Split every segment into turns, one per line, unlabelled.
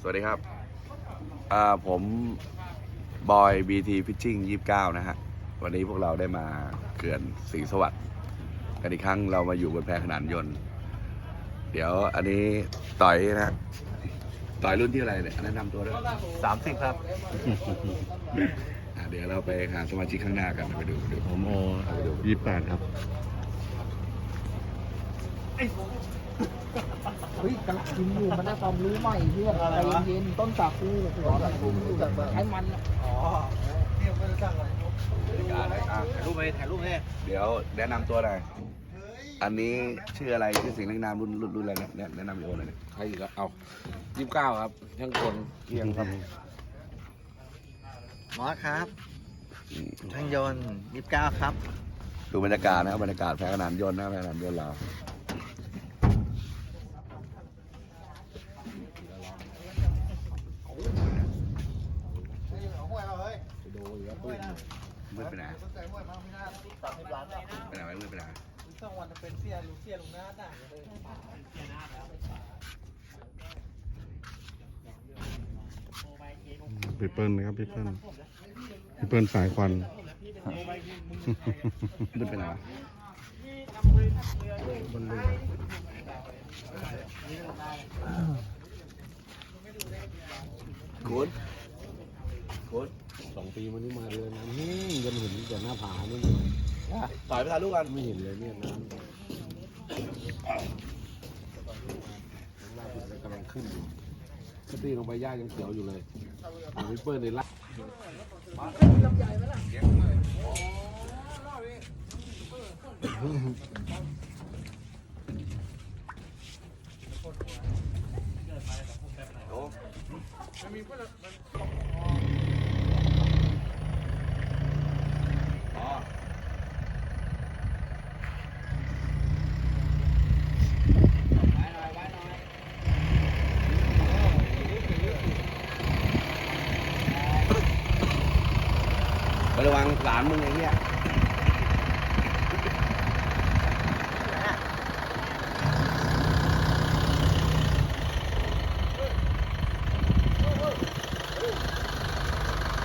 สวัสดีครับอ่าผมบอยบีทีฟิชชิ่งยี่เก้านะฮะ วันนี้พวกเราได้มาเขื่อนสีสวัสดิ์กันอีกครั้งเรามาอยู่บนแพขนานยนต์ เดี๋ยวอันนี้ต่อยนะฮะต่อยรุ่นที่อะไรเนี่ยแนะนำตัวด้วย
สามสิบครับ
อะเดี๋ยวเราไปหาสมาชิกข้างหน้ากันไปดูไปดู
ผมโอ
เอาไปดู
ยี่แปดครับ
เฮ้ยกำลังกินอยู่มันได้ความรู้ใหม่เพื่อนใจเย็นๆต้นสาคูหัวแบบคุมอยู่ใช้มันอะไร
ถ่ายรูปไหมถ่ายรูปไหม
เดี๋ยวแนะนำตัวหน่อย อันนี้ชื่ออะไรชื่อสิ่งเรียกนามรุ่นรุ่นรุ่นอะไรเนี่ยแนะแนะนำอีกโอหน่อยดิ
ใครอีกอะเอายี่สิบเก้าครับช่างคนเที่ยงครับ
มอสครับ
อืม
ช่างยนต์ยี่สิบเก้าครับ
ดูบรรยากาศนะครับบรรยากาศแพขนานยนต์นะแพขนานยนต์เรา มืดไปไหนไปไหนมืดไปไหนสอง
วันเป็นเสียลุงเสียลุงหน้าต่างเลยหน้าแล้
พี่เปิ้ลนะครับพี่เปิ้ลพี่เปิ้ลสายควัน
มืดไปไหนวะบนเรื
อโกน ปีมันนี่มาเรือน้ำแห้งจนเห็นแต่หน้าผานี่
ต่อยไปถ่ายรูปกัน
ไม่เห็นเลยเนี่ยน้ำน้ำล่าสุดเลยกำลังขึ้นอยู่สตีลงไปย่ายังเขียวอยู่เลยมีเปิ้ลในรัก
ไประวังหลานมึงไอ้เนี่ย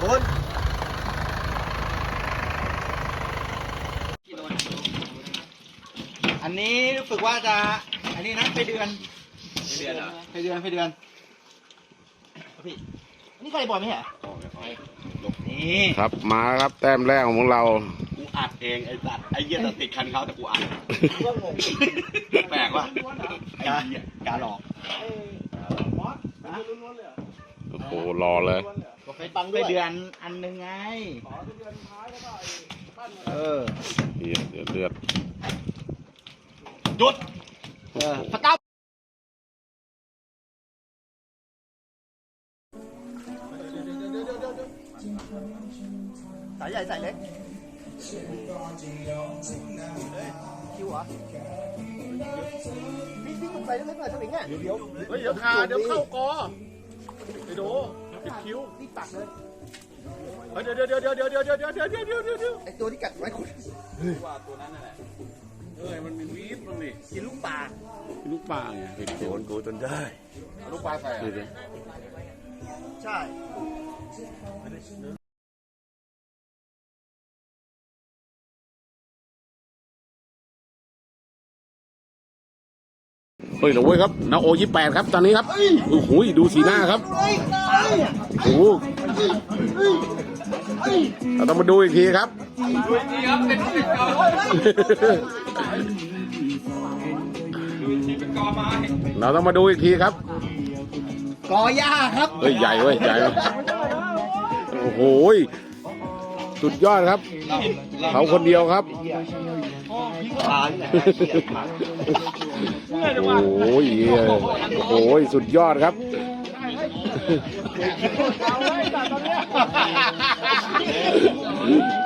คุณ
อันนี้รู้สึกว่าจะ อันนี้นะไปเดือนไปเดือนเหรอไปเดือนไปเดือนพี่อันนี่ใครบอยไหมฮะ นี่
ครับมาครับแต้มแรกของเรา
กูอัดเองไอ้สัตว์ไอ้เหี้ยแต่ติดคันเขาแต่กูอัดแปลกว่ะ
กาการหลอก
โอ้โหรอเลย
ไปปังไปเดือนอันหนึ่งไงเออ
เดือดเดือดเดือด
หยุดเออพระเสายใหญ่สายเล็กคิวเหรอพี่พี่คุณไปเล็กๆหน่อยสวิงอะเดี๋ยว
เฮ้ยเดี๋ยวขาเดี๋ยวเข้ากอไปดูปิดคิ้ว
รีบตักเลย
เฮ้ยเดี๋ยวเดี๋ยวเดี๋ยวเดี๋ยวเดี๋ยวเดี๋ยวเดี๋ยวเดี๋ยวเดี๋ยวเดี๋ยวเดี๋ยว
ไอตัวที่กัดไว้คุณ
เอ้ยมันมีวีดมันนี่
กินลูกปลา
ลูกปลาไง
โดนกูจนได้
ลูกปลาใส่
ใช่
ฮ้ยเหรอเว้ยครับนาโอยี่แปดครับ ตอนนี้ครับโอ้โหดูสีหน้าครับโอ้โหเราต้องมาดูอีกทีครับเราต้องมาดูอีกทีครับ
กอหญ้าครับ
เฮ้ยใหญ่เว้ยใหญ่เว้ยโอ้โหย สุดยอดครับเขาคนเดียวครับโอ้ยโอ้ยสุดยอดครับ
อุ้ย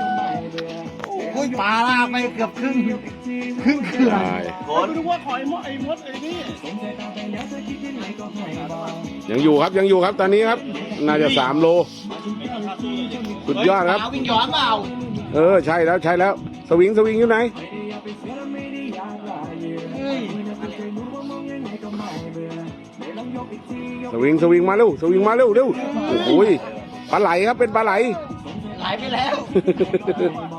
ปลาลากไปเกือบครึ่งครึ่งเขื่อน
ยังอยู่ครับยังอยู่ครับตอนนี้ครับ น่าจะสามโลสุดยอดครับ
ปลาวิ่งย้อนเปล่า
เออใช่แล้วใช่แล้ว สวิงสวิงอยู่ไหน
เฮ้ย
สวิงสวิงมาเร็วสวิงมาเร็วเร็วโอ้โหปลาไหลครับเป็นปลาไหล
ไหลไปแล้ว
บ